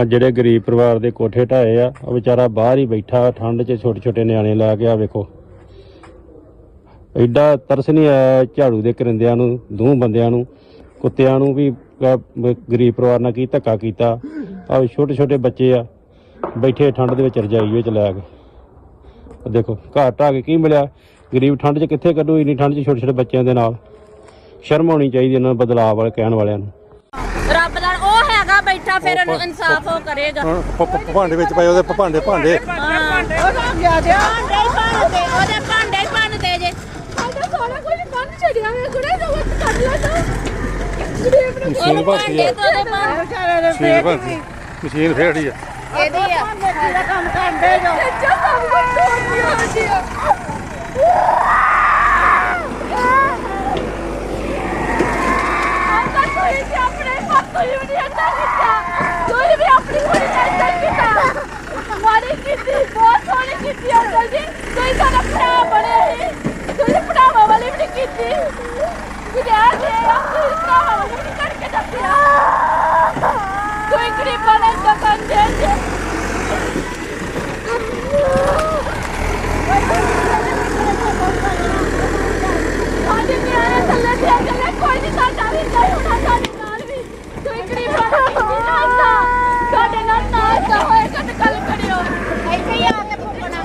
ਆ ਜਿਹੜੇ ਗਰੀਬ ਪਰਿਵਾਰ ਦੇ ਕੋਠੇ ਢਾਏ ਆ, ਉਹ ਵਿਚਾਰਾ ਬਾਹਰ ਹੀ ਬੈਠਾ, ਠੰਡ 'ਚ ਛੋਟੇ ਛੋਟੇ ਨਿਆਣੇ ਲੈ ਕੇ ਆ, ਵੇਖੋ। ਐਡਾ ਤਰਸ ਨਹੀਂ ਆਇਆ ਝਾੜੂ ਦੇ ਕਰਿੰਦਿਆਂ ਨੂੰ ਦੋ ਬੰਦਿਆਂ ਨੂੰ, ਕੁੱਤਿਆਂ ਨੂੰ ਵੀ ਗਰੀਬ ਪਰਿਵਾਰ ਨਾਲ ਕੀ ਧੱਕਾ ਕੀਤਾ। ਆ ਛੋਟੇ ਛੋਟੇ ਬੱਚੇ ਆ, ਬੈਠੇ ਠੰਡ ਦੇ ਵਿੱਚ ਰਜਾਈ ਵਿੱਚ ਲੈ ਕੇ ਦੇਖੋ ਘਰ ਢਾਹ ਕੇ ਕੀ ਮਿਲਿਆ? ਗਰੀਬ ਠੰਡ 'ਚ ਕਿੱਥੇ ਕੱਢੂ ਇੰਨੀ ਠੰਡ 'ਚ ਛੋਟੇ ਛੋਟੇ ਬੱਚਿਆਂ ਦੇ ਨਾਲ? ਸ਼ਰਮ ਹੋਣੀ ਚਾਹੀਦੀ ਇਹਨਾਂ ਨੂੰ ਬਦਲਾਅ ਵਾਲੇ, ਕਹਿਣ ਵਾਲਿਆਂ ਨੂੰ। ਰੱਬ ਦਾ ਹੈਗਾ ਬੈਠਾ ਫਿਰ ਉਹਨੂੰ ਇਨਸਾਫ ਉਹ ਕਰੇਗਾ। ਹੁਣ ਭਾਂਡੇ ਵਿੱਚ ਪਏ ਉਹਦੇ ਭਾਂਡੇ। ਭਾਂਡੇ ਭਾਂਡੇ ਭਾਂਡੇ ਉਹਦੇ ਭਾਂਡੇ ਭੰਨਦੇ ਜੇ। ਸਾਡਾ ਸਾਰਾ ਕੁਝ ਬੰਦ ਛੜਿਆ ਹੋਇਆ ਕੁੜੇ ਦਾ ਕੱਢ ਲੈ ਤਾ। ਗਰੀਬ ਨੂੰ ਮਸ਼ੀਨ ਉਹਦੇ ਭਰਤੀ ਆ। ਭਾਂਡੇ ਤੋਂ ਉਹਦੇ ਭਾਂਡੇ ਮਸ਼ੀਨ ਭਰਤੀ। ਮਸ਼ੀਨ ਫੇੜੀ ਆ। ਇਹਦੀ ਆ। ਕੰਮ ਕਰਦੇ ਜੋ। ਸੱਚਾ ਸਭ ਕੁਝ ਤੋੜ ਦਿਆ ਜੀ ਆਂਦਾ ਕੋਈ ਵੀ ਆਪਣੇ ਹੱਥ ਕੋਈ ਵੀ ਨਹੀਂ ਅੱਛਾ ਕੀਤਾ ਕੋਈ ਵੀ ਆਪਣੀ ਕੋਈ ਨਹੀਂ ਅੱਛਾ ਕੀਤਾ ਮਾਰੀ ਕੀਤੀ ਬਹੁਤ ਸੋਹਣੀ ਕੀਤੀ ਅੰਕਲ ਜੀ ਕੋਈ ਸਾਡਾ ਭਰਾ ਬਣੇ ਸੀ ਕੋਈ ਭਰਾਵਾਂ ਵਾਲੀ ਵੀ ਨਹੀਂ ਕੀਤੀ ਵਿਦਿਆ ਦੇ ਆਪਣੀ ਭਰਾਵਾਂ ਵਾਲੀ ਵੀ ਨਹੀਂ ਕਰਕੇ ਦੱਸਿਆ ਕੋਈ ਗਰੀਬਾਂ ਨੇ ਦਕਨ ਦੇ ਦੇ ਸਾਡੇ ਨਿਆਣੇ ਥੱਲੇ ਤੇ ਅਗਲੇ ਕੋਈ ਨਹੀਂ ਸਾਡਾ ਵੀ ਨਹੀਂ ਹੋਣਾ ਸਾਡੇ ਨਾਲ ਵੀ ਕੋਈ ਗਰੀਬਾਂ ਨੂੰ ਕੀਤੀ ਜਾਂਦਾ ਸਾਡੇ ਨਾਲ ਨਾ ਤਾਂ ਹੋਏਗਾ ਤੇ ਗੱਲ ਕਰਿਓ ਇੱਥੇ ਹੀ ਆ ਕੇ ਫੁੱਕਣਾ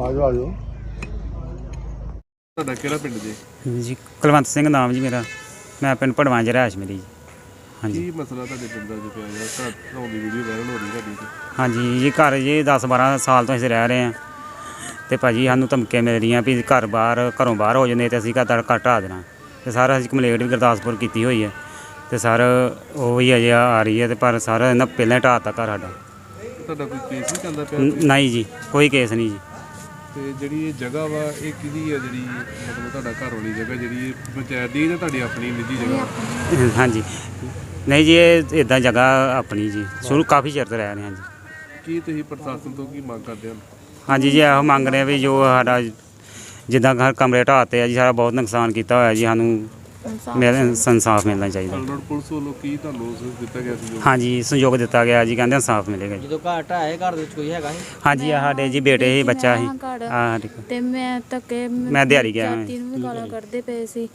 ਆ ਜਾਓ ਆ ਜਾਓ ਤੁਹਾਡਾ ਕਿਹੜਾ ਪਿੰਡ ਜੀ? ਜੀ ਕੁਲਵੰਤ ਸਿੰਘ ਨਾਮ ਜੀ ਮੇਰਾ। ਮੈਂ ਪਿੰਡ ਪੜਵਾਂ ਚ ਰਿਹਾਇਸ਼ ਮੇਰੀ ਜੀ ਹਾਂਜੀ। ਕੀ ਮਸਲਾ ਤੁਹਾਡੇ ਪਿੰਡ ਦਾ ਜੋ ਪਿਆ ਯਾਰ ਘਰ ਦੀ ਵੀਡੀਓ ਵਾਇਰਲ ਹੋ ਰਹੀ ਤੁਹਾਡੀ। ਤੇ ਹਾਂਜੀ ਜੀ ਘਰ ਜੀ 10 12 ਸਾਲ ਤੋਂ ਅਸੀਂ ਰਹਿ ਰਹੇ ਹਾਂ। ਤੇ ਭਾਜੀ ਸਾਨੂੰ ਧਮਕੀਆਂ ਮਿਲ ਰਹੀਆਂ ਵੀ ਘਰ ਬਾਹਰ ਘਰੋਂ ਬਾਹਰ ਹੋ ਜਾਂਦੇ ਤੇ ਅਸੀਂ ਘਰ ਦਾ ਘਰ ਢਾਹ ਦੇਣਾ। ਤੇ ਸਾਰਾ ਅਸੀਂ ਕੰਪਲੇਂਟ ਵੀ ਗੁਰਦਾਸਪੁਰ ਕੀਤੀ ਹੋਈ ਹੈ। ਤੇ ਸਰ ਉਹ ਹੀ ਅਜੇ ਆ ਰਹੀ ਹੈ ਤੇ ਪਰ ਸਰ ਇਹਨਾਂ ਪਹਿਲਾਂ ਹੀ ਢਾਹ ਤਾ ਘਰ ਸਾਡਾ। ਤੁਹਾਡਾ ਕੋਈ ਕੇਸ ਨਹੀਂ ਚੱਲਦਾ ਪਿਆ? ਨ- ਨਹੀਂ ਜੀ ਕੋਈ ਕੇਸ ਨਹੀਂ ਜੀ। ਤੇ ਜਿਹੜੀ ਇਹ ਜਗ੍ਹਾ ਵਾ ਇਹ ਕਿਹਦੀ ਹੈ ਜਿਹੜੀ ਮਤਲਬ ਤੁਹਾਡਾ ਘਰ ਵਾਲੀ ਜਗ੍ਹਾ ਜਿਹੜੀ ਇਹ ਪੰਚਾਇਤ ਦੀ ਹੈ ਜਾਂ ਤੁਹਾਡੀ ਆਪਣੀ ਨਿੱਜੀ ਜਗ੍ਹਾ? ਹਾਂਜੀ। ਨਹੀਂ ਜੀ ਇਹ ਇਦਾਂ ਜਗ੍ਹਾ ਆਪਣੀ ਜੀ। ਸ਼ੁਰੂ ਕਾਫੀ ਚਿਰ ਤੋਂ ਰਹਿ ਰਹੇ ਹਾਂ ਜੀ। ਕੀ ਤੁਸੀਂ ਪ੍ਰਸ਼ਾਸਨ ਤੋਂ ਕੀ ਮੰਗ ਕਰਦੇ ਹੋ? ਹਾਂਜੀ ਜੀ ਇਹੋ ਮੰਗ ਰਹੇ ਆ ਵੀ ਜੋ ਸਾਡਾ ਜਿੱਦਾਂ ਘਰ ਕਮਰੇ ਢਾਤੇ ਆ ਜੀ ਸਾਡਾ ਬਹੁਤ ਨੁਕਸਾਨ ਕੀਤਾ ਹੋਇਆ ਜੀ ਸਾਨੂੰ। ਮਿਲ ਇਨਸਾਫ ਮਿਲਣਾ ਚਾਹੀਦਾ। ਕਲਨਰ ਪੁਲਿਸ ਵੱਲੋਂ ਕੀ ਤੁਹਾਨੂੰ ਉਸ ਦਿੱਤਾ ਗਿਆ ਸੀ ਜੋ? ਹਾਂਜੀ ਸੰਯੋਗ ਦਿੱਤਾ ਗਿਆ ਜੀ ਕਹਿੰਦੇ ਇਨਸਾਫ ਮਿਲੇਗਾ ਜੀ। ਜਦੋਂ ਘਰ ਢਾਏ ਘਰ ਦੇ ਵਿੱਚ ਕੋਈ ਹੈਗਾ ਸੀ? ਹਾਂਜੀ ਆਹ ਸਾਡੇ ਜੀ ਬੇਟੇ ਸੀ ਬੱਚਾ ਸੀ। ਘਰ। ਆਹ ਕੋਲ। ਤੇ ਮੈਂ ਧੱਕੇ ਮੈਂ ਦਿਹਾੜੀ ਗਿਆ ਹਾਂ। ਜਾਤੀ ਨੂੰ ਵੀ ਗਾਲਾਂ ਕੱਢਦੇ ਪਏ ਸੀ।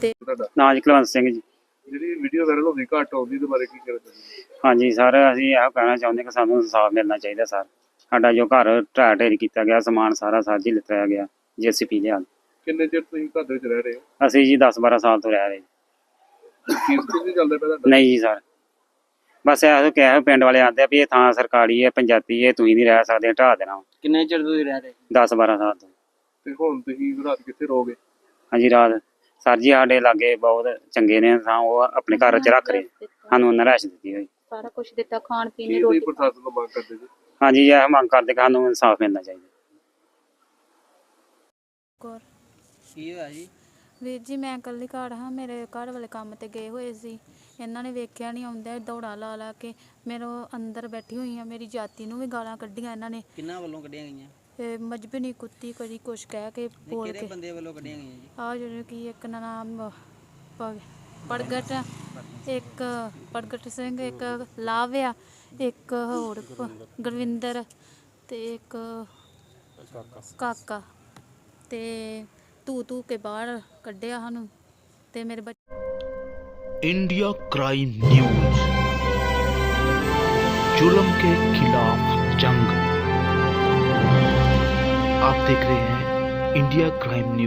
ਤੇ ਤੁਹਾਡਾ ਨਾਂ ਜੀ ਕੁਲਵੰਤ ਸਿੰਘ ਜੀ। ਜਿਹੜੀ ਵੀਡੀਓ ਵਾਇਰਲ ਹੋ ਗਈ ਘੱਟ ਆਉਂਦੀ ਦੇ ਬਾਰੇ ਕੀ ਕਹਿਣਾ ਚਾਹੁੰਦੇ ਹਾਂਜੀ ਸਰ ਅਸੀਂ ਇਹੋ ਕਹਿਣਾ ਚਾਹੁੰਦੇ ਕਿ ਸਾਨੂੰ ਇਨਸਾਫ ਮਿਲਣਾ ਚਾਹੀਦਾ ਸਰ। ਸਾਡਾ ਜੋ ਘਰ ਢਾਹ ਢੇਰੀ ਕੀਤਾ ਗਿਆ ਸਮਾਨ ਸਾਰਾ ਸਾਜੀ ਲਿੱਤਾ ਗਿਆ ਜੀਸੀਪੀ ਲਿਆ ਕਿੰਨੇ ਚਿਰ ਤੁਸੀਂ ਘਰ ਦੇ ਵਿੱਚ ਰਹਿ ਰਹੇ ਹੋ? ਅਸੀਂ ਜੀ 10 12 ਸਾਲ ਤੋਂ ਰਹਿ ਰਹੇ ਕੇਸ ਕਿੰਨੀ ਚੱਲਦਾ ਪਿਆ ਤੁਹਾਡਾ? ਨਹੀਂ ਜੀ ਸਰ। ਬਸ ਇਹੋ ਕਿਹਾ ਪਿੰਡ ਵਾਲੇ ਆਂਦੇ ਆ ਵੀ ਇਹ ਥਾਂ ਸਰਕਾਰੀ ਹੈ ਪੰਚਾਇਤੀ ਹੈ ਤੁਸੀਂ ਨਹੀਂ ਰਹਿ ਸਕਦੇ ਢਾਹ ਦੇਣਾ। ਕਿੰਨੇ ਚਿਰ ਤੁਸੀਂ ਰਹਿ ਰਹੇ? 10 12 ਸਾਲ ਤੋਂ। ਤੇ ਹੁਣ ਤੁਸੀਂ ਰਾਤ ਕਿੱਥੇ ਰਹੋਗੇ ਹਾਂਜੀ ਰਾਤ। ਸਰ ਜੀ ਸਾਡੇ ਲਾਗੇ ਬਹੁਤ ਚੰਗੇ ਨੇ ਥਾਂ ਉਹ ਆਪਣੇ ਘਰ 'ਚ ਰੱਖ ਰਹੇ। ਸਾਨੂੰ ਉਹਨਾਂ ਰਹਿਸ਼ ਦਿੱਤੀ ਹੋਈ। ਸਾਰਾ ਕੁਝ ਦਿੱਤਾ ਖਾਣ ਪੀਣ ਕੀ ਦੀ ਤੁਸੀਂ ਰੋਟੀ ਪ੍ਰਸ਼ਾਸਨ ਤੋਂ ਮੰਗ ਕਰਦੇ ਜੀ? ਹਾਂਜੀ ਇਹ ਮੰਗ ਕਰਦੇ ਕਿ ਸਾਨੂੰ ਇਨਸਾਫ ਮਿਲਣਾ ਚਾਹੀਦਾ। ਕੌਰ। ਕੀ ਹੋਇਆ ਜੀ? ਵੀਰ ਜੀ ਮੈਂ ਇਕੱਲੀ ਘਰ ਹਾਂ ਮੇਰੇ ਘਰ ਵਾਲੇ ਕੰਮ ਤੇ ਗਏ ਹੋਏ ਸੀ। ਇਹਨਾਂ ਨੇ ਵੇਖਿਆ ਨਹੀਂ ਆਉਂਦਾ ਦੌੜਾ ਲਾ ਲਾ ਕੇ ਮੇਰੇ ਅੰਦਰ ਬੈਠੀ ਹੋਈ ਆ ਮੇਰੀ ਜਾਤੀ ਨੂੰ ਵੀ ਗਾਲਾਂ ਕੱਢੀਆਂ ਇਹਨਾਂ ਨੇ। ਕਿੰਨਾ ਵੱਲੋਂ ਕੱਢੀਆਂ ਗਈਆਂ? ਤੇ ਮਜਬਨੀ ਕੁੱਤੀ ਕਦੀ ਕੁਛ ਕਹਿ ਕੇ ਬੋਲ ਕਿਹੜੇ ਕੇ। ਬੰਦੇ ਵੱਲੋਂ ਕੱਢੀਆਂ ਗਈਆਂ ਜੀ? ਆ ਜਿਹੜੇ ਕੀ ਇੱਕ ਦਾ ਨਾਮ ਪ- ਪੜਗਟ ਇੱਕ ਪ੍ਰਗਟ ਸਿੰਘ ਇੱਕ ਲਾਵ ਆ ਇੱਕ ਹੋਰ ਪ- ਗੁਰਵਿੰਦਰ ਤੇ ਇੱਕ ਕਾਕਾ ਤੇ ਤੂ ਤੂ ਕੇ ਬਾਹਰ ਕੱਢਿਆ ਸਾਨੂੰ ਤੇ ਮੇਰੇ ਬੱਚੇ इंडिया क्राइम न्यूज जुल्म के खिलाफ जंग आप देख रहे हैं इंडिया क्राइम न्यूज